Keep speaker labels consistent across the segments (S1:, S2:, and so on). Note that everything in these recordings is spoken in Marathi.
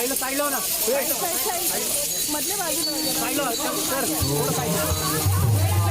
S1: साईडला साईडला हो ना.
S2: मधल्या बाजूला.
S1: साईडला सर सर थोडं साईडला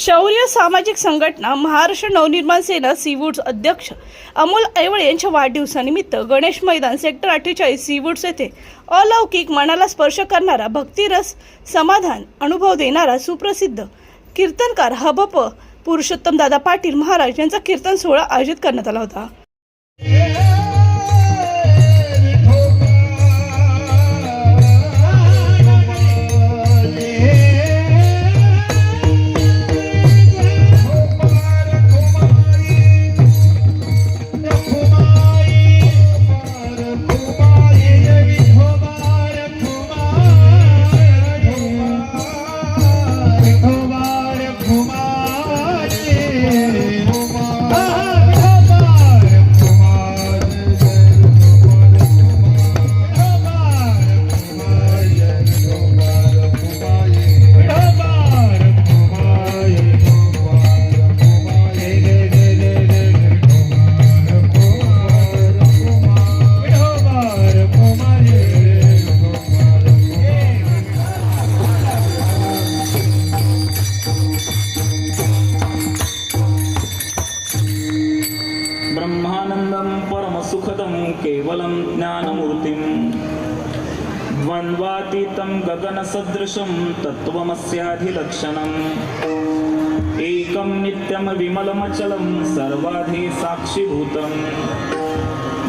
S2: शौर्य सामाजिक संघटना महाराष्ट्र नवनिर्माण सेना सीवूड्स अध्यक्ष अमोल ऐवळे यांच्या वाढदिवसानिमित्त गणेश मैदान सेक्टर अठ्ठेचाळीस सीवूड्स येथे अलौकिक मनाला स्पर्श करणारा भक्तिरस समाधान अनुभव देणारा सुप्रसिद्ध कीर्तनकार हबप पुरुषोत्तम दादा पाटील महाराज यांचा कीर्तन सोहळा आयोजित करण्यात आला होता.
S3: द्वन्द्वातीतं गगनसदृशं तत्त्वमस्याधिलक्षणम्। एकं नित्यं विमलमचलं सर्वाधि साक्षिभूतं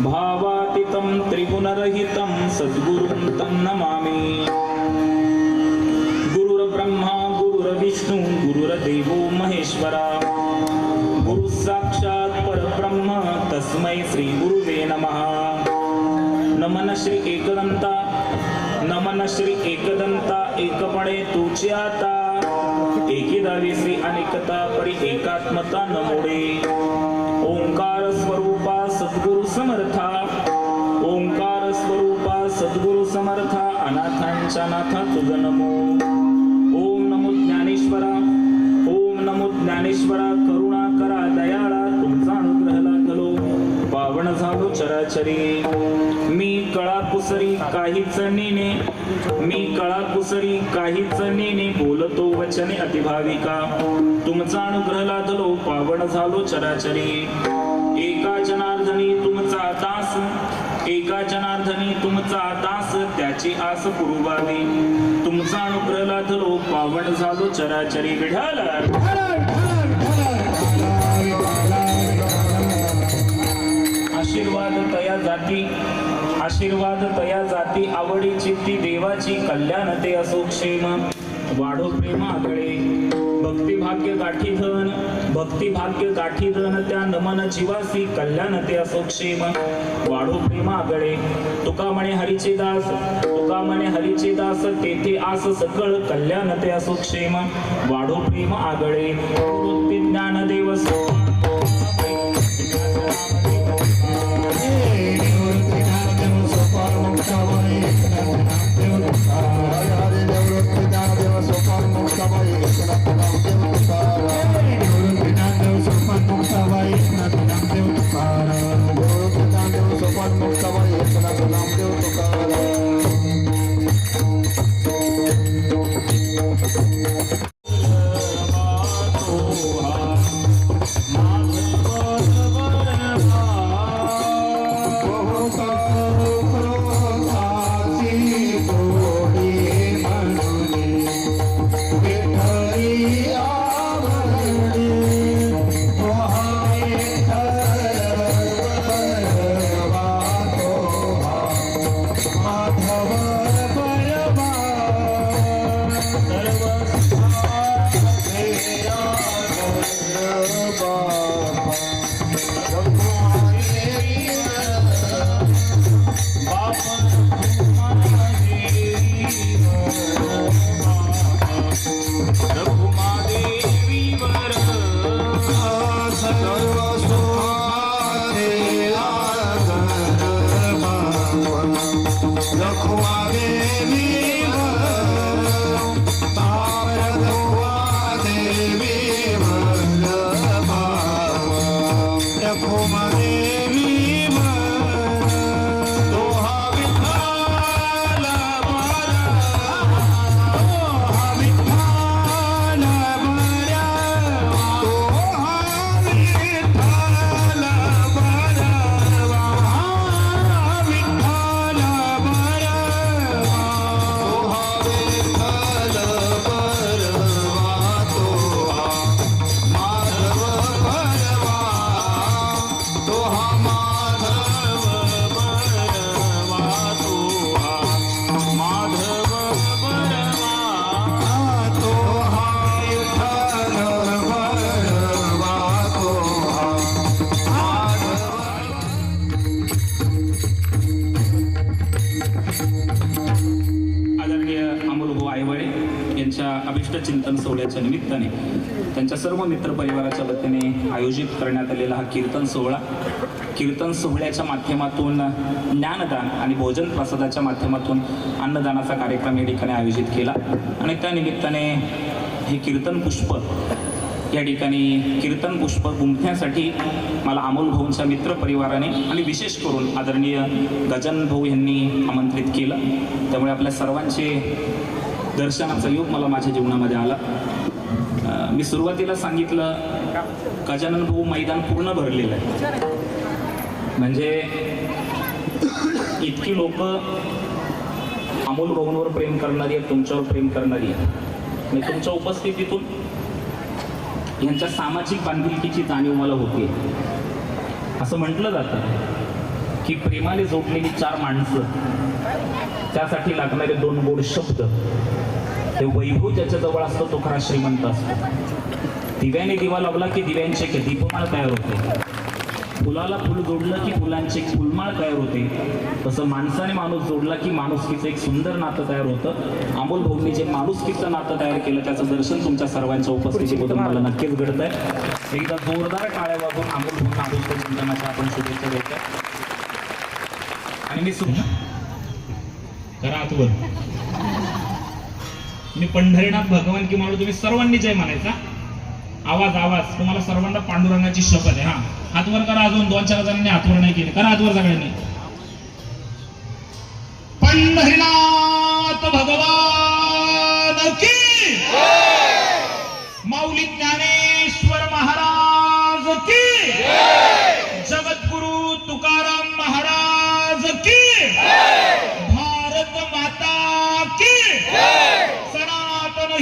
S3: भावातीतं त्रिगुणरहितं सद्गुरुं तं नमामि। गुरुर्ब्रह्मा गुरुर्विष्णु गुरुर्देवो महेश्वरा। गुरु परब्रह्म तस्मै श्रीगुरुवे नमः। नमन श्री एकदंता नमन श्री एकदंता एकपणे तुची आता. एकी दावी श्री अनेकता परी एकात्मता नमोडे. ओंकार स्वरूपा सद्गुरु समर्था. ओंकार स्वरूपा सद्गुरु समर्था अनाथांच्या नाथा तुझ नमो. ओम नमो ज्ञानेश्वरा ओम नमो ज्ञानेश्वरा करुणा करा दयाळा तुमचा अनुग्रह लागलो पावन झालो चराचरी. मी कळा कुसरी काहीच नेने मी कळा कुसरी काहीच नेने बोलतो वचने अतिभाविका. तुमचा अनुग्रह लादलो पावन झालो चराचरी. एका जनार्दनी तुमचा दास एका जनार्दनी तुमचा दास त्याची आस पुरुवावी तुमचा अनुग्रह लादलो पावन झालो चराचरी. विढाल आशीर्वाद तया जाती. आशीर्वाद तया जाती आवडीची ती देवाची कल्याण ते असो क्षेम. वाढो प्रेमाकडे भक्ती भाग्य गाठी धन भक्ती भाग्य गाठी धन त्या नमन जीवासी कल्याण ते असो क्षेम. वाढो प्रेमाकडे तुका म्हणे हरीचे दास तुका म्हणे हरीचे दास तेथे आस सकळ कल्याण ते असो क्षेम. वाढो प्रेम आगळे. ज्ञान देव सो સોરે चिंतन निमित्ताने त्यांच्या सर्व मित्रपरिवाराच्या वतीने आयोजित करण्यात आलेला हा कीर्तन सोहळा. कीर्तन सोहळ्याच्या माध्यमातून ज्ञानदान आणि भोजन प्रसादाच्या माध्यमातून अन्नदानाचा कार्यक्रम या ठिकाणी आयोजित केला. आणि त्या निमित्ताने हे कीर्तन पुष्प या ठिकाणी कीर्तन पुष्प गुंफण्यासाठी मला अमोल भाऊंच्या मित्रपरिवाराने आणि विशेष करून आदरणीय गजानन भाऊ यांनी आमंत्रित केलं. त्यामुळे आपल्या सर्वांचे दर्शनाचा योग मला माझ्या जीवनामध्ये आला. मी सुरुवातीला सांगितलं गजानन भाऊ मैदान पूर्ण भरलेलं आहे. म्हणजे इतकी लोक अमोल भाऊंवर प्रेम करणारी आहेत तुमच्यावर प्रेम करणारी आहेत. आणि तुमच्या उपस्थितीतून यांच्या सामाजिक बांधिलकीची जाणीव मला होते असं म्हटलं जातं की प्रेमाने जोडलेली चार माणसं त्यासाठी लागणारे दोन गोड शब्द ते वैभव ज्याच्याजवळ असतो तो खरा श्रीमंत असतो. दिव्याने दिवा लावला की दिव्यांचे एक दीपमाळ तयार होते. फुलाला फुल जोडलं की फुलांचे एक फुलमाळ तयार होते. तसं माणसाने माणूस जोडला की माणुसकीचं एक सुंदर नातं तयार होतं. अमोल भाऊंनी जे माणुसकीचं नातं तयार केलं त्याचं दर्शन तुमच्या सर्वांच्या उपस्थितीमधून मला नक्कीच घडत आहे एकदा जोरदार टाळ्या वाजून अमोल भाऊंना अभिष्ट चिंतनाच्या आपण शुभेच्छा देतो आणि मी सुद्धा. करा आतवर. मी पंढरीनाथ भगवान की म्हणून तुम्ही सर्वांनी जय म्हणायचा आवाज आवाज. तुम्हाला सर्वांना पांडुरंगाची शपथ आहे. हा. हातवर करा अजून. दोन चार जणांनी हातवर नाही केले. करा हातवर सगळ्यांनी. पंढरीनाथ भगवान!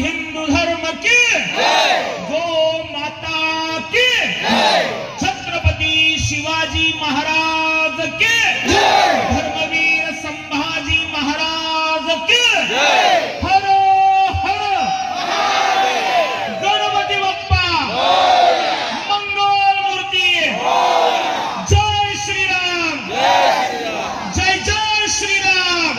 S3: हिंदू धर्म की? गो माता की? छत्रपती शिवाजी महाराज के? धर्मवीर संभाजी महाराज के? हर हर। गणपती बाप्पा। मंगल मूर्ती। जय श्रीराम। जय जय श्रीराम।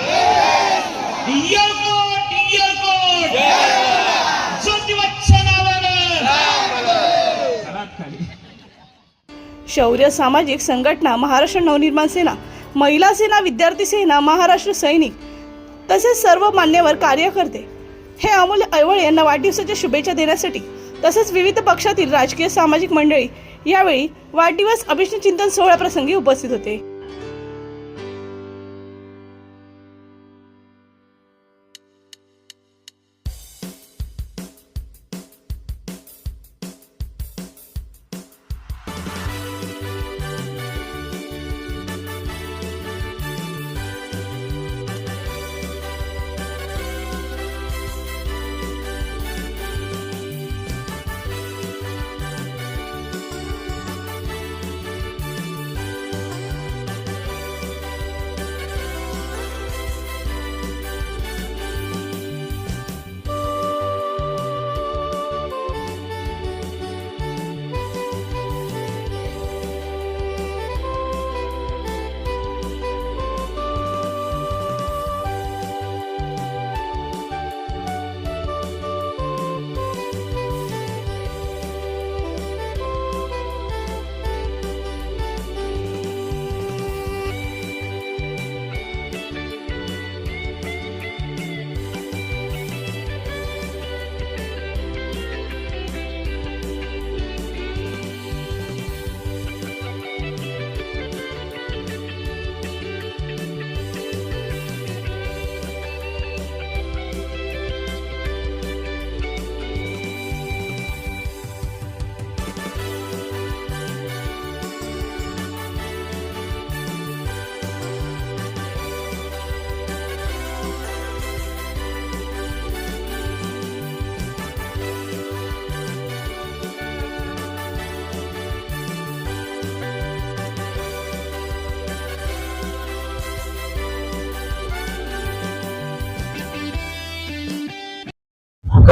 S4: शौर्य सामाजिक संघटना महाराष्ट्र नवनिर्माण सेना महिला सेना विद्यार्थी सेना महाराष्ट्र सैनिक तसेच सर्व मान्यवर कार्यकर्ते हे अमूल्य ऐवळ यांना वाढदिवसाच्या शुभेच्छा देण्यासाठी तसेच विविध पक्षातील राजकीय सामाजिक मंडळी यावेळी वाढदिवस अभिष्ण चिंतन सोहळ्याप्रसंगी उपस्थित होते.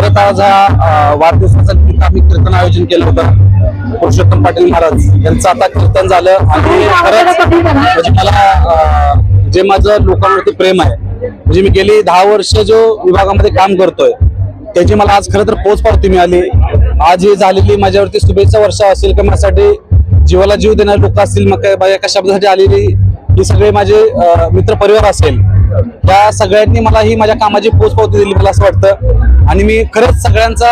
S5: आता आज हा वाढदिवसाचा निमित्त आम्ही कीर्तन आयोजन केलं होतं. पुरुषोत्तम पाटील महाराज यांचं आता कीर्तन झालं आणि खरंच म्हणजे मला जे माझं लोकांवरती प्रेम आहे म्हणजे मी गेली दहा वर्ष जो विभागामध्ये काम करतोय त्याची मला आज खरं तर पोचपावती मिळाली. आज ही झालेली माझ्यावरती शुभेच्छा वर्षा असेल किंवा माझ्यासाठी जीवाला जीव देणारे लोक असतील मग काय एका शब्दासाठी आलेली ही सगळे माझे मित्र परिवार असेल त्या सगळ्यांनी मला ही माझ्या कामाची पोचपावती दिली मला असं वाटतं. आणि मी खरंच सगळ्यांचा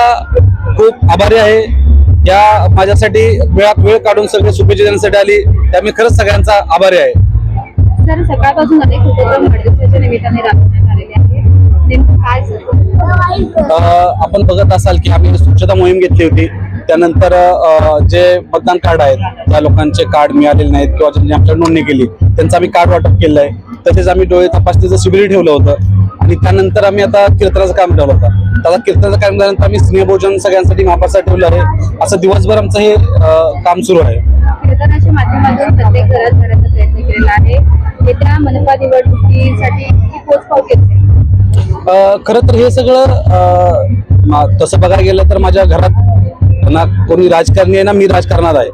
S5: खूप आभारी आहे. या माझ्यासाठी वेळात वेळ काढून सगळे शुभेच्छा देण्यासाठी आली. त्या मी खरंच सगळ्यांचा आभारी आहे.
S6: सर सकाळपासून अनेक उपक्रम वाढदिवसाच्या निमित्ताने राबवण्यात आलेले आहेत. नेमकं काय सर?
S5: अ, आपण बघत असाल की आम्ही स्वच्छता मोहीम घेतली होती. त्यानंतर जे मतदान कार्ड आहेत त्या लोकांचे कार्ड मिळालेले नाहीत किंवा ज्यांनी आपल्या नोंदणी केली त्यांचं आम्ही कार्ड वाटप केलं आहे तसेच आम्ही डोळे तपासणीचं शिबिर ठेवलं होतं. आणि त्यानंतर आम्ही आता कीर्तनाचं काम ठेवलं होतं. आता कीर्तनाचं काम झाल्यानंतर आम्ही स्नेहभोजन सगळ्यांसाठी महापासाठी ठेवलं आहे. असं दिवसभर आमचं हे अ, काम सुरू आहे.
S6: कीर्तनाच्या माध्यमातून प्रत्येक घरात जाण्याचा प्रयत्न केलेला आहे. येत्या मनपा निवडणुकीसाठी ही
S5: अ, खरं तर हे सगळं अ, मा- तसं बघायला गेलं तर माझ्या घरात ना कोणी राजकारणी आहे ना मी राजकारणात आहे.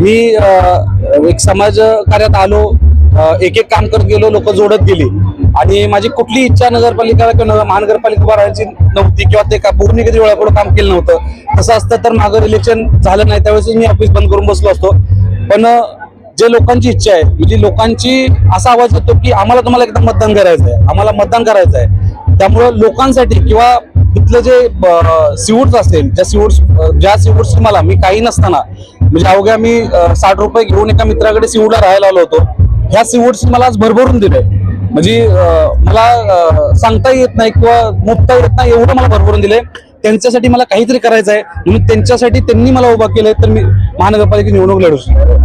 S5: मी अ, एक समाज कार्यात आलो अ, एक एक काम करत गेलो लोक जोडत गेली. आणि माझी कुठली इच्छा नगरपालिका किंवा महानगरपालिका उभा राहायची नव्हती किंवा ते का पूर्ण कधी वेळापुढे काम केलं नव्हतं. तसं असतं तर मागं इलेक्शन झालं नाही. त्यावेळेस मी ऑफिस बंद करून बसलो असतो. पण जे लोकांची इच्छा आहे म्हणजे लोकांची असा आवाज येतो की आम्हाला तुम्हाला एकदा मतदान करायचं आहे आम्हाला मतदान करायचं आहे त्यामुळं लोकांसाठी किंवा इथलं जे सिवूड्स असेल ज्या सिवूड्स ज्या सिवूड्स मला मी काही नसताना म्हणजे अवघ्या मी साठ रुपये घेऊन एका मित्राकडे सिवूडला राहायला आलो होतो. ह्या सिवूड्स मला आज भरभरून दिले म्हणजे मला सांगता येत नाही किंवा मुक्ता येत नाही एवढं मला भरभरून दिले त्यांच्यासाठी मला काहीतरी करायचं आहे म्हणून त्यांच्यासाठी त्यांनी मला उभा केलंय तर मी महानगरपालिकेची निवडणूक लढू शकतो